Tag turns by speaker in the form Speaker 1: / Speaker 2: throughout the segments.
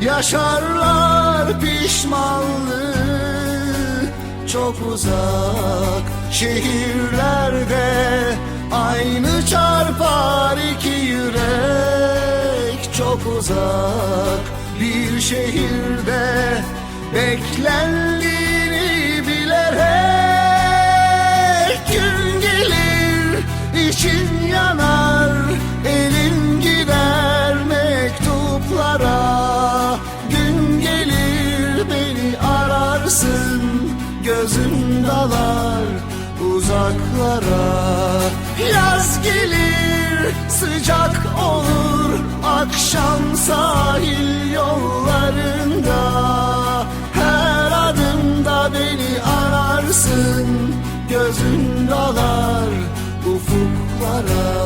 Speaker 1: yaşarlar pişmanlığı. Çok uzak şehirlerde aynı çarpar iki yürek. Çok uzak bir şehirde beklendiğini bilerek gün gelir için yanar uzaklara. Yaz gelir sıcak olur akşam sahil yollarında. Her adımda beni ararsın gözün dalar ufuklara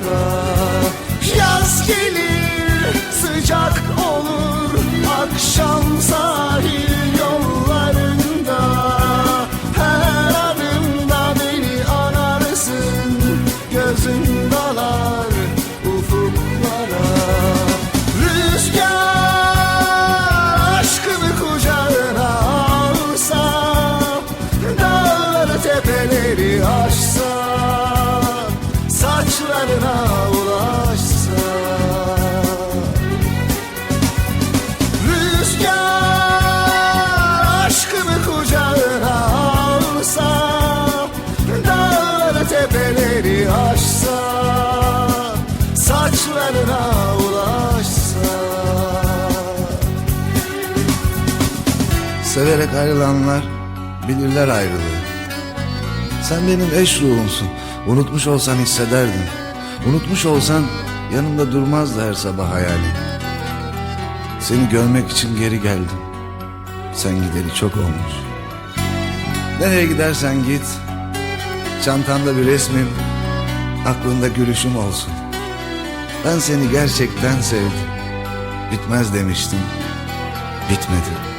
Speaker 1: uzaklara yaz gelir
Speaker 2: Severek ayrılanlar bilirler ayrılığı. Sen benim eş ruhumsun. Unutmuş olsan hissederdin. Unutmuş olsan yanımda durmazdı her sabah hayalin. Seni görmek için geri geldim. Sen gideri çok olmuş. Nereye gidersen git. Çantanda bir resmim, aklında gülüşüm olsun. Ben seni gerçekten sevdim. Bitmez demiştim. Bitmedi.